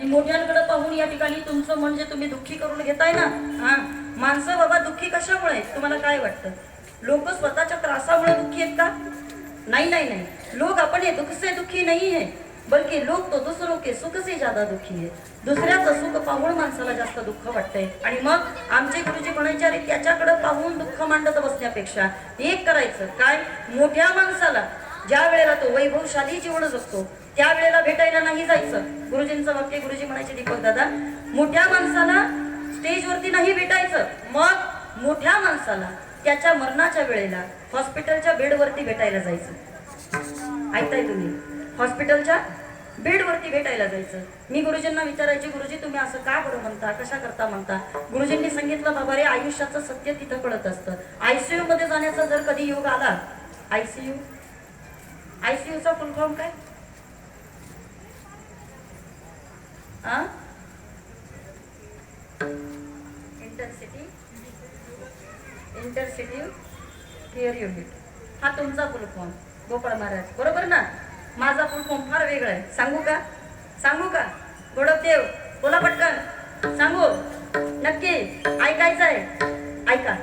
आणि मोठ्यांकडे पाहून या ठिकाणी तुमचं म्हणजे तुम्ही दुःखी करून घेताय ना हा माणसं बाबा दुःखी कशामुळे तुम्हाला काय वाटतं? लोक स्वतःच्या त्रासामुळे दुःखी आहेत का? नाही नाही लोक आपण हे दुःख से दुःखी नाही आहे. बल्कि लोक तो दुसरो के सुख से ज्यादा दुःखी आहे दुसऱ्याचं सुख पाहून माणसाला जास्त दुःख वाटतंय. आणि मग आमचे गुरुजी म्हणायचे अरे त्याच्याकडे पाहून दुःख मांडत बसण्यापेक्षा एक करायचं. काय? मोठ्या माणसाला. ज्या वेळेला तो वैभवशाली जीवन जगतो त्या वेळेला भेटायला नाही जायचं. गुरुजींचं वाक्य गुरुजी म्हणायचे दीपक दादा मोठ्या माणसाला स्टेजवरती नाही भेटायचं. मग मोठ्या माणसाला त्याच्या मरणाच्या वेळेला हॉस्पिटलच्या बेडवरती भेटायला जायचं. ऐकताय तुम्ही? हॉस्पिटलच्या बेडवरती भेटायला जायचं. मी गुरुजींना विचारायचे गुरुजी तुम्ही असं का बरं म्हणता? कशा करता म्हणता? गुरुजींनी सांगितलं बाबा रे आयुष्याचं सत्य तिथं कळत असतं. आयसीयू मध्ये जाण्याचा जर कधी योग आला आयसीयू आयसीयूचा फुल फॉर्म काय आ इंटरसिटी इंटरसिटी केअर युनिट हा तुमचा फुल फॉर्म गोपाळ महाराज बरोबर ना? माझा फुल फॉर्म फार वेगळा आहे. सांगू का? सांगू का? गोडपदेव बोला पटकन. सांगू. नक्की. ऐकायचं आहे ऐका.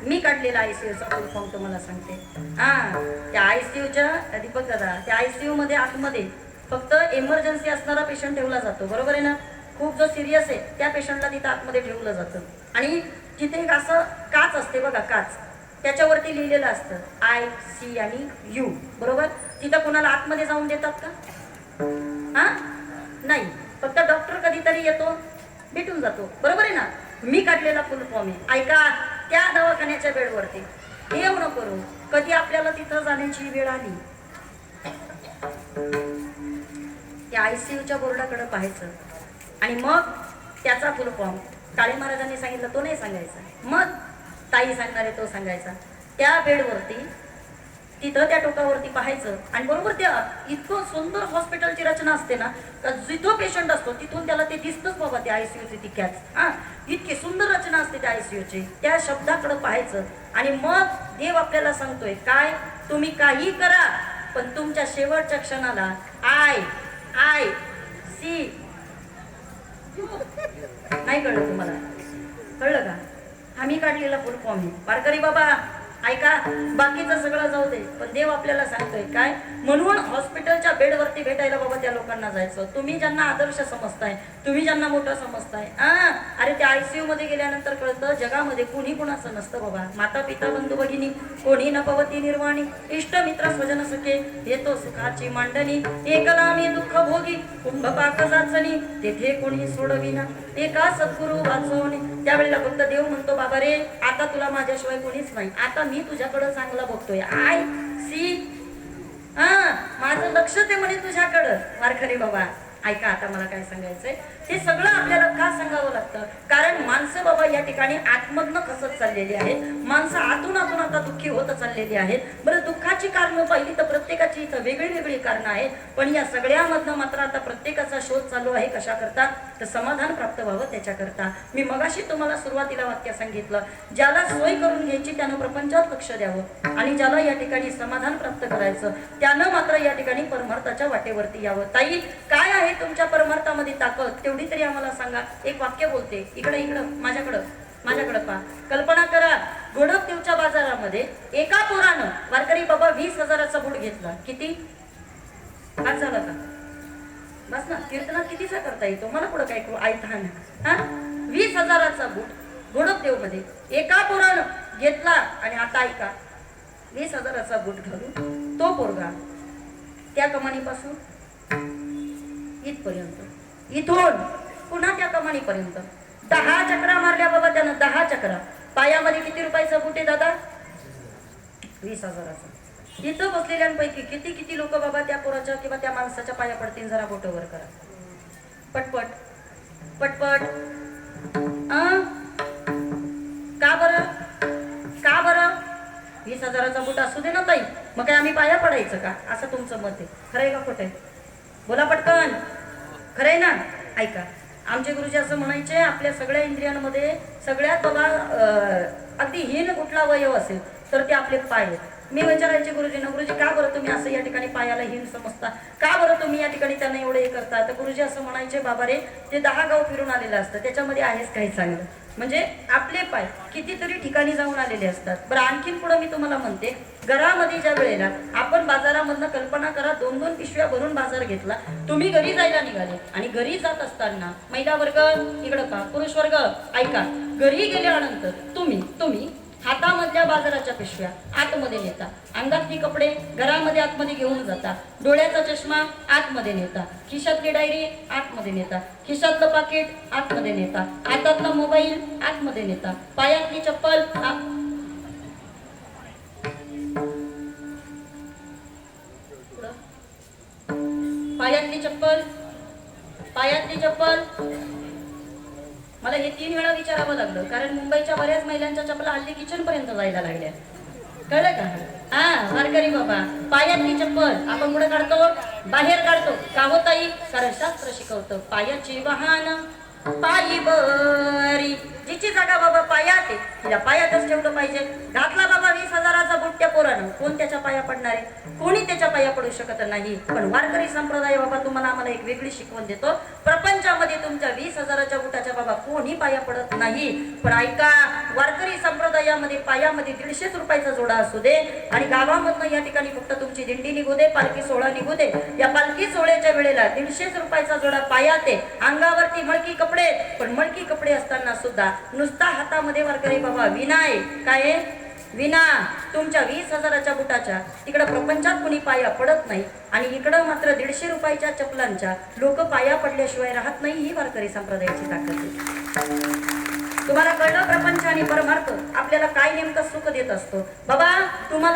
मी काढलेला आयसीयूचा फुल फॉर्म तुम्हाला सांगते. हा त्या आयसीयूच्या दीपक दादा त्या आयसीयू मध्ये आतमध्ये फक्त इमर्जन्सी असणारा पेशंट ठेवला जातो बरोबर आहे ना? खूप जो सिरियस आहे त्या पेशंटला तिथं आतमध्ये ठेवलं जातं. आणि तिथे एक असं काच असते बघा काच त्याच्यावरती लिहिलेलं असतं आय सी आणि यू बरोबर? तिथं कोणाला आतमध्ये जाऊन देतात का? हा? नाही. फक्त डॉक्टर कधीतरी येतो भेटून जातो बरोबर आहे ना? मी काढलेला फुल फॉर्म आहे. ऐका त्या दवाखान्याच्या बेडवरती. येऊ न करू कधी आपल्याला तिथं जाण्याची वेळ आली? त्या आयसीयूच्या बोर्डाकडे पाहायचं. आणि मग त्याचा फुल फॉर्म काळे महाराजांनी सांगितलं तो नाही सांगायचा. मग ताई सांगणारे तो सांगायचा. त्या बेडवरती तिथं त्या टोकावरती पाहायचं. आणि बरोबर त्या इतकं सुंदर हॉस्पिटलची रचना असते ना का जिथं पेशंट असतो तिथून त्याला ते दिसतंच बाबा त्या आयसीयूची ती कॅच हा इतकी सुंदर रचना असते त्या आयसीयूची त्या शब्दाकडं पाहायचं. आणि मग देव आपल्याला सांगतोय काय? तुम्ही काही करा पण तुमच्या शेवटच्या क्षणाला आय आय सी नाही कळलं तुम्हाला? कळलं का? आम्ही काढलेला फुल फॉर्म आहे. वारकरी बाबा ऐका बाकीचं सगळं जाऊ दे. पण देव आपल्याला सांगतोय काय? म्हणून हॉस्पिटलच्या बेडवरती भेटायला बाबा त्या लोकांना जायचं. तुम्ही ज्यांना आदर्श समजताय तुम्ही ज्यांना मोठं समजताय आ? अरे त्या आयसीयू मध्ये गेल्यानंतर कळतं जगामध्ये कुणी कुणाचं नसतं बाबा. माता पिता बंधू भगिनी कोणी न पवती निर्वाणी इष्ट मित्र स्वजन सुखे येतो सुखाची मांडणी एकला मी दुःख भोगी कुंभ पाक जाचणी तेथे कोणी सोडविना एका सद्गुरु वाचवणे. त्यावेळेला फक्त देव म्हणतो बाबा रे आता तुला माझ्याशिवाय कोणीच नाही. आता मी मी तुझ्याकडं चांगला बघतोय. I see. हा माझं लक्ष ते म्हणे तुझ्याकडं वारखरे बाबा. ऐका आता मला काय सांगायचंय. हे सगळं आपल्याला का सांगावं लागतं? कारण माणसं बाबा या ठिकाणी आतमधनं खसत चाललेली आहेत. माणसं आतून आतून आता दुःखी होत चाललेली आहेत. बरं दुःखाची कारणं पाहिली तर प्रत्येकाची इथं वेगळी वेगळी कारणं आहेत. पण या सगळ्यामधनं मात्र आता प्रत्येकाचा शोध चालू आहे कशा करता तर समाधान प्राप्त व्हावं त्याच्याकरता. मी मगाशी तुम्हाला सुरुवातीला वाक्य सांगितलं. ज्याला सोय करून घ्यायची त्यानं प्रपंचात लक्ष द्यावं. आणि ज्याला या ठिकाणी समाधान प्राप्त करायचं त्यानं मात्र या ठिकाणी परमार्थाच्या वाटेवरती यावं. ताई काय आहे तुमच्या परमार्थामध्ये ताकद तेवढी तरी आम्हाला सांगा. एक वाक्य बोलते. इकडे इकडं माझ्याकडं माझ्याकडं पहा. कल्पना करा गोडपदेवच्या बाजारामध्ये एका पोरानं वारकरी बाबा वीस हजाराचा बूट घेतला. किती? आज झाला का? बस ना कीर्तनात कितीचा करता येतो? मला पुढं काय करू? ऐकता हा? वीस हजाराचा बूट गोडपदेवमध्ये एका पोरानं घेतला आणि आता ऐका. वीस हजाराचा बूट घालून तो पोरगा त्या कमानीपासून इथपर्यंत. इथून पुन्हा त्या कमानीपर्यंत. दहा चक्रा मारल्या बाबा त्यानं दहा चक्रा. पायामध्ये किती रुपयाचा बूट आहे दादा? वीस हजाराचा. इथं बसलेल्यांपैकी किती किती लोक बाबा त्या पोराच्या किंवा त्या माणसाच्या पाया पडतील जरा बोटवर करा. पटपट. पटपट. अं? का बरं? का बरं? वीस हजाराचा बूट असू दे ना ताई. मग काय आम्ही पाया पडायचं का? असं तुमचं मत आहे. खरं आहे का खोटं बोला पटकन. खरं आहे ना? ऐका. आमचे गुरुजी असं म्हणायचे आपल्या सगळ्या इंद्रियांमध्ये सगळ्यात बाबा अगदी हीन कुठला अवयव असेल तर ते आपले पाय आहेत. मी विचारायचे गुरुजींना गुरुजी का बरं तुम्ही असं या ठिकाणी पायाला हिन समजता? का बरं तुम्ही या ठिकाणी त्यांना एवढं हे करता? तर गुरुजी असं म्हणायचे बाबा रे ते दहा गाव फिरून आलेलं असतं त्याच्यामध्ये आहेच काही चांगलं. म्हणजे आपले पाय कितीतरी ठिकाणी जाऊन आलेले असतात. बरं आणखीन पुढं मी तुम्हाला म्हणते घरामध्ये ज्या वेळेला आपण बाजारामधनं कल्पना करा दोन दोन पिशव्या भरून बाजार घेतला तुम्ही घरी जायला निघाले आणि घरी जात असताना महिला वर्ग इकडं का पुरुष वर्ग ऐका घरी गेल्यानंतर तुम्ही तुम्ही हातामधल्या बाजाराच्या पिशव्या आतमध्ये नेता. अंगातली कपडे घरामध्ये आतमध्ये घेऊन जाता. डोळ्याचा चष्मा आतमध्ये नेता. खिशातली डायरी आतमध्ये नेता. खिशातलं पाकिट आतमध्ये नेता. हातातला मोबाईल आतमध्ये नेता. पायातली चप्पल पायातली चप्पल पायातली चप्पल मला हे तीन वेळा विचारावं लागलं कारण मुंबईच्या बऱ्याच महिलांच्या चपला हल्ली किचन पर्यंत जायला लागल्या. कळलं का? हा वारकरी बाबा पायातली चप्पल? आपण पुढे काढतो बाहेर काढतो. का होता कारण शास्त्र शिकवतं पायाची वाहन. पायी बरी. जिची जागा बाबा पायात आहे. तिला पायातच ठेवलं पाहिजे. घातला बाबा वीस हजाराचा बुट्ट्या पोरानं. कोण त्याच्या पाया पडणार आहे? कोणी त्याच्या पाया पडू शकत नाही. पण वारकरी संप्रदाय बाबा तुम्हाला आम्हाला एक वेगळी शिकवण देतो. प्रपंचामध्ये तुमच्या वीस हजाराच्या बुटाच्या बाबा कोणी पाया पडत नाही. पण ऐका वारकरी संप्रदायामध्ये पायामध्ये दीडशेच रुपयाचा जोडा असू दे आणि गावामधनं या ठिकाणी फक्त तुमची दिंडी निघू दे पालखी सोहळा निघू दे. या पालखी सोहळ्याच्या वेळेला दीडशेच रुपयाचा जोडा पायाते अंगावरती मळकी कपडे. पण मळकी कपडे असताना सुद्धा नुसता हातामध्ये वारकरी बाबा विना आहे काय आहे? विना तुमच्या वीस हजाराच्या बुटाच्या तिकडं प्रपंचात कुणी पाया पडत नाही आणि इकडं मात्र दीडशे रुपयाच्या चपलांच्या लोक पाया पडल्याशिवाय राहत नाही ही वारकरी संप्रदायाची ताकद आहे. तुम्हाला कळलं प्रपंच आणि परमार्थ? आपल्याला काय नेमकं सुख देत असतो? बाबा तुम्हाला